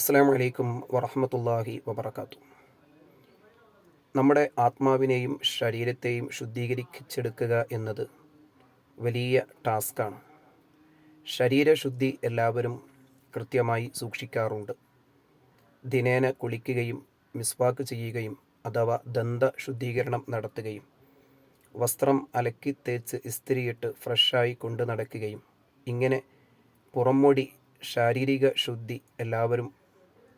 അസ്സാം വലൈക്കും വറഹമത്തല്ലാഹി വബർക്കാത്തു നമ്മുടെ ആത്മാവിനെയും ശരീരത്തെയും ശുദ്ധീകരിച്ചെടുക്കുക എന്നത് വലിയ ടാസ്ക്കാണ്. ശരീരശുദ്ധി എല്ലാവരും കൃത്യമായി സൂക്ഷിക്കാറുണ്ട്. ദിനേന കുളിക്കുകയും മിസ്വാക്ക് ചെയ്യുകയും അഥവാ ദന്ത ശുദ്ധീകരണം നടത്തുകയും വസ്ത്രം അലക്കി തേച്ച് ഇസ്തിരിയിട്ട് ഫ്രഷായി കൊണ്ടു നടക്കുകയും ഇങ്ങനെ പുറംമൊടി ശാരീരിക ശുദ്ധി എല്ലാവരും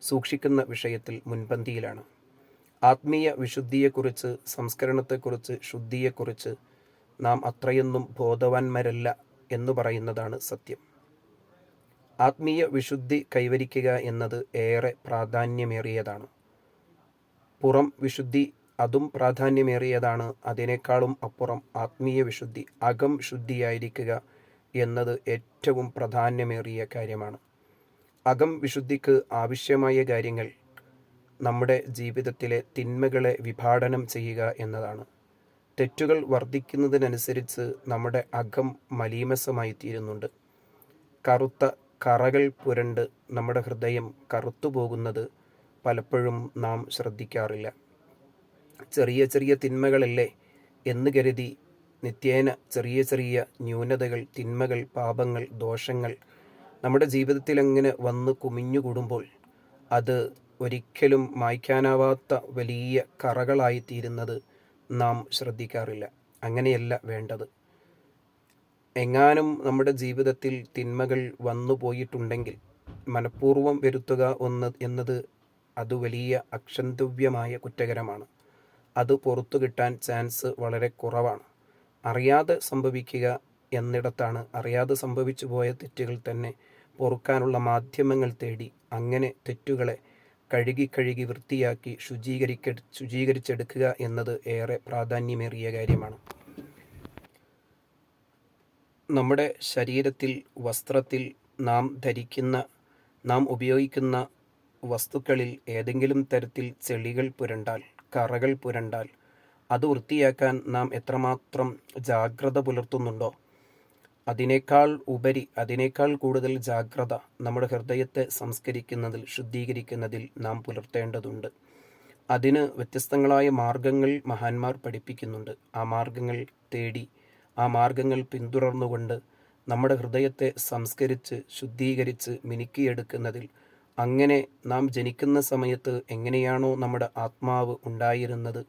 സൂക്ഷിക്കുന്ന വിഷയത്തിൽ മുൻപന്തിയിലാണ്. ആത്മീയ വിശുദ്ധിയെക്കുറിച്ച് സംസ്കരണത്തെക്കുറിച്ച് ശുദ്ധിയെക്കുറിച്ച് നാം അത്രയൊന്നും ബോധവാന്മാരല്ല എന്ന് പറയുന്നതാണ് സത്യം. ആത്മീയ വിശുദ്ധി കൈവരിക്കുക എന്നത് ഏറെ പ്രാധാന്യമേറിയതാണ്. പുറം വിശുദ്ധി അതും പ്രാധാന്യമേറിയതാണ് അതിനേക്കാളും അപ്പുറം ആത്മീയ വിശുദ്ധി അകം ശുദ്ധിയായിരിക്കുക എന്നത് ഏറ്റവും പ്രാധാന്യമേറിയ കാര്യമാണ്. അകം വിശുദ്ധിക്ക് ആവശ്യമായ കാര്യങ്ങൾ നമ്മുടെ ജീവിതത്തിലെ തിന്മകളെ വിഭാടനം ചെയ്യുക എന്നതാണ്. തെറ്റുകൾ വർദ്ധിക്കുന്നതിനനുസരിച്ച് നമ്മുടെ അകം മലീമസമായി തീരുന്നുണ്ട് കറുത്ത കറകൾ പുരണ്ട് നമ്മുടെ ഹൃദയം കറുത്തുപോകുന്നത് പലപ്പോഴും നാം ശ്രദ്ധിക്കാറില്ല. ചെറിയ ചെറിയ തിന്മകളല്ലേ എന്ന് കരുതി നിത്യേന ചെറിയ ചെറിയ ന്യൂനതകൾ തിന്മകൾ പാപങ്ങൾ ദോഷങ്ങൾ നമ്മുടെ ജീവിതത്തിൽ അങ്ങനെ വന്ന് കുമിഞ്ഞുകൂടുമ്പോൾ അത് ഒരിക്കലും മായ്ക്കാനാവാത്ത വലിയ കറകളായി തീരുന്നത് നാം ശ്രദ്ധിക്കാറില്ല. അങ്ങനെയല്ല വേണ്ടത്. എങ്ങാനും നമ്മുടെ ജീവിതത്തിൽ തിന്മകൾ വന്നു പോയിട്ടുണ്ടെങ്കിൽ മനഃപൂർവം വരുത്തുക ഒന്ന് എന്നത് അത് വലിയ അക്ഷന്തവ്യമായ കുറ്റകരമാണ്. അത് പുറത്തു കിട്ടാൻ ചാൻസ് വളരെ കുറവാണ്. അറിയാതെ സംഭവിക്കുക എന്നിടത്താണ്. അറിയാതെ സംഭവിച്ചു പോയ തെറ്റുകൾ തന്നെ പൊറുക്കാനുള്ള മാധ്യമങ്ങൾ തേടി അങ്ങനെ തെറ്റുകളെ കഴുകി കഴുകി വൃത്തിയാക്കി ശുചീകരിക്ക ശുചീകരിച്ചെടുക്കുക എന്നത് ഏറെ പ്രാധാന്യമേറിയ കാര്യമാണ്. നമ്മുടെ ശരീരത്തിൽ വസ്ത്രത്തിൽ നാം ധരിക്കുന്ന നാം ഉപയോഗിക്കുന്ന വസ്തുക്കളിൽ ഏതെങ്കിലും തരത്തിൽ ചെളികൾ പുരണ്ടാൽ കറകൾ പുരണ്ടാൽ അത് വൃത്തിയാക്കാൻ നാം എത്രമാത്രം ജാഗ്രത പുലർത്തുന്നുണ്ടോ അതിനേക്കാൾ ഉപരി അതിനേക്കാൾ കൂടുതൽ ജാഗ്രത നമ്മുടെ ഹൃദയത്തെ സംസ്കരിക്കുന്നതിൽ ശുദ്ധീകരിക്കുന്നതിൽ നാം പുലർത്തേണ്ടതുണ്ട്. അതിന് വ്യത്യസ്തങ്ങളായ മാർഗങ്ങൾ മഹാന്മാർ പഠിപ്പിക്കുന്നുണ്ട്. ആ മാർഗങ്ങൾ തേടി ആ മാർഗങ്ങൾ പിന്തുടർന്നുകൊണ്ട് നമ്മുടെ ഹൃദയത്തെ സംസ്കരിച്ച് ശുദ്ധീകരിച്ച് മിനുക്കിയെടുക്കുന്നതിൽ അങ്ങനെ നാം ജനിക്കുന്ന സമയത്ത് എങ്ങനെയാണോ നമ്മുടെ ആത്മാവ് ഉണ്ടായിരുന്നത്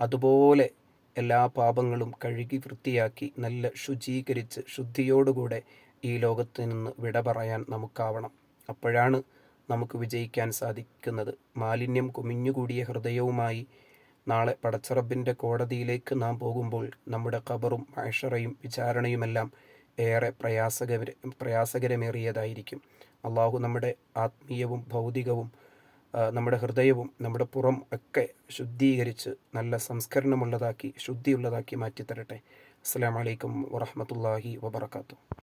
അതുപോലെ എല്ലാ പാപങ്ങളും കഴുകി വൃത്തിയാക്കി നല്ല ശുചീകരിച്ച് ശുദ്ധിയോടുകൂടെ ഈ ലോകത്ത് നിന്ന് വിട പറയാൻ നമുക്കാവണം. അപ്പോഴാണ് നമുക്ക് വിജയിക്കാൻ സാധിക്കുന്നത്. മാലിന്യം കുമിഞ്ഞുകൂടിയ ഹൃദയവുമായി നാളെ പടച്ചറബിന്റെ കോടതിയിലേക്ക് നാം പോകുമ്പോൾ നമ്മുടെ ഖബറും അഷറയും വിചാരണയുമെല്ലാം ഏറെ പ്രയാസകര പ്രയാസകരമേറിയതായിരിക്കും. അള്ളാഹു നമ്മുടെ ആത്മീയവും ഭൗതികവും നമ്മുടെ ഹൃദയവും നമ്മുടെ പുറം ഒക്കെ ശുദ്ധീകരിച്ച് നല്ല സംസ്കരണമുള്ളതാക്കി ശുദ്ധിയുള്ളതാക്കി മാറ്റിത്തരട്ടെ. അസ്സാം വലൈക്കും വറഹമത്തല്ലാഹി വബർക്കാത്തു